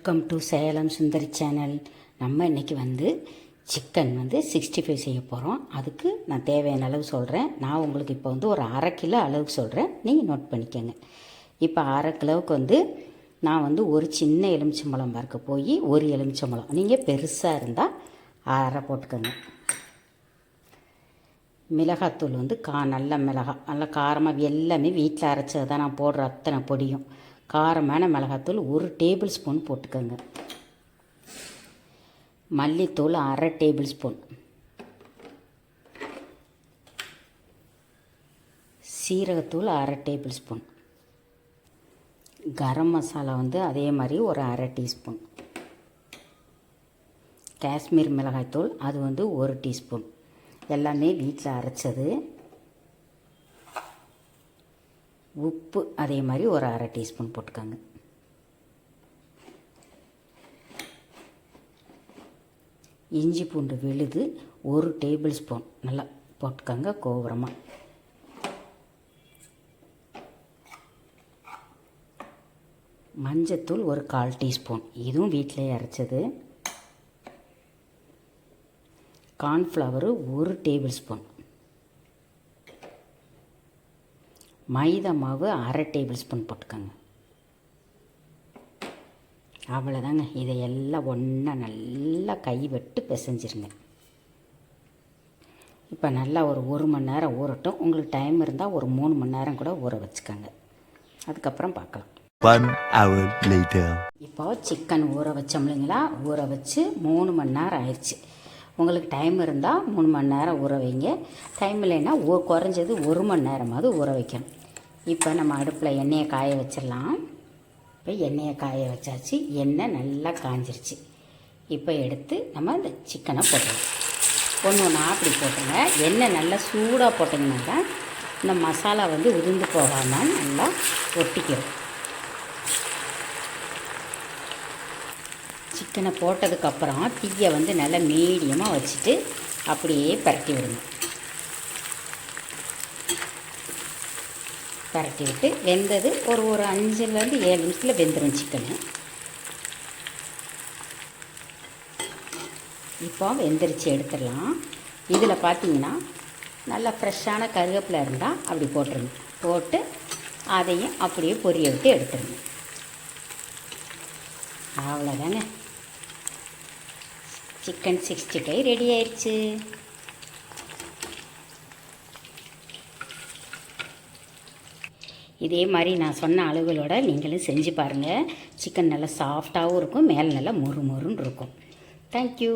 Welcome to Salem Sundari channel நம்ம இன்றைக்கி வந்து சிக்கன் வந்து சிக்ஸ்டி ஃபைவ் செய்ய போகிறோம் அதுக்கு நான் தேவையான அளவு சொல்கிறேன் நான் உங்களுக்கு இப்போ வந்து ஒரு அரை கிலோ அளவுக்கு சொல்கிறேன் நீங்கள் நோட் பண்ணிக்கோங்க. இப்போ அரை கிலோவுக்கு வந்து நான் வந்து ஒரு சின்ன எலுமிச்சம்பழம் பார்க்க போய் ஒரு எலுமிச்சம்பழம். நீங்கள் பெருசாக இருந்தால் அரை போட்டுக்கோங்க. மிளகாத்தூள் வந்து கா நல்ல மிளகாய் நல்ல காரமாக எல்லாமே வீட்டில் அரைச்சது தான் நான் போடுற அத்தனை பொடியும். காரமான மிளகாத்தூள் ஒரு டேபிள் ஸ்பூன் போட்டுக்கோங்க. மல்லித்தூள் அரை டேபிள் ஸ்பூன். சீரகத்தூள் அரை டேபிள் ஸ்பூன். கரம் மசாலா வந்து அதே மாதிரி ஒரு அரை டீஸ்பூன். காஷ்மீர் மிளகாய்த்தூள் அது வந்து ஒரு டீஸ்பூன். எல்லாமே வீட்டில் அரைச்சது. உப்பு அதே மாதிரி ஒரு அரை டீஸ்பூன் போட்டுக்கோங்க. இஞ்சி பூண்டு விழுது ஒரு டேபிள் ஸ்பூன். நல்லா போட்டுக்கோங்க கோபுரமாக மஞ்சத்தூள் ஒரு கால் டீஸ்பூன். இதுவும் வீட்டிலே அரைச்சது. கார்ன்ஃப்ளவரு ஒரு டேபிள் ஸ்பூன். மைதா மாவு அரை டேபிள் ஸ்பூன் போட்டுக்கோங்க. அவ்வளோதாங்க. இதை எல்லாம் ஒன்றா நல்லா கைவிட்டு பிசைஞ்சிருங்க. இப்போ நல்லா ஒரு ஒரு மணி நேரம் ஊறட்டும். உங்களுக்கு டைம் இருந்தால் ஒரு மூணு மணி நேரம் கூட ஊற வச்சுக்கோங்க. அதுக்கப்புறம் பார்க்கலாம். One hour later. இப்போ சிக்கன் ஊற வச்சோம் இல்லைங்களா? ஊற வச்சு மூணு மணி நேரம் ஆயிடுச்சு. உங்களுக்கு டைம் இருந்தால் மூணு மணி நேரம் ஊற வைங்க. டைம் இல்லைன்னா ஓ குறைஞ்சது ஒரு மணி நேரமாவது ஊற வைக்கணும். இப்போ நம்ம அடுப்பில் எண்ணெயை காய வச்சிடலாம். இப்போ எண்ணெயை காய வச்சாச்சு. எண்ணெய் நல்லா காஞ்சிருச்சு. இப்போ எடுத்து நம்ம அந்த சிக்கனை போட்டுருவோம் ஒன்று ஒன்றா அப்படி போட்டுங்க. எண்ணெய் நல்லா சூடாக போட்டிங்கன்னா தான் இந்த மசாலா வந்து உதிர்ந்து போகாமல் நல்லா ஒட்டிக்கிறோம் சிக்கனை போட்டதுக்கப்புறம் தீயை வந்து நல்லா மீடியமாக வச்சுட்டு அப்படியே பரட்டி விடுங்க. பரட்டி விட்டு வெந்தது ஒரு ஒரு அஞ்சுலேருந்து ஏழு நிமிஷத்தில் வெந்துடும் சிக்கனு இப்போ வெந்துருச்சு எடுத்துடலாம். இதில் பார்த்தீங்கன்னா நல்லா ஃப்ரெஷ்ஷான கருவேப்பிலை இருந்தால் அப்படி போட்டுருங்க. போட்டு அதையும் அப்படியே பொரிய விட்டு எடுத்துருங்க. அவ்வளோதாங்க சிக்கன் சிக்ஸ்டி ஃபைவ் ரெடி ஆயிடுச்சு இதே மாதிரி நான் சொன்ன அளவுகளோட நீங்களும் செஞ்சு பாருங்கள் சிக்கன் நல்லா சாஃப்டாகவும் இருக்கும் மேலே நல்லா மொறு மொறுன்னு இருக்கும். தேங்க்யூ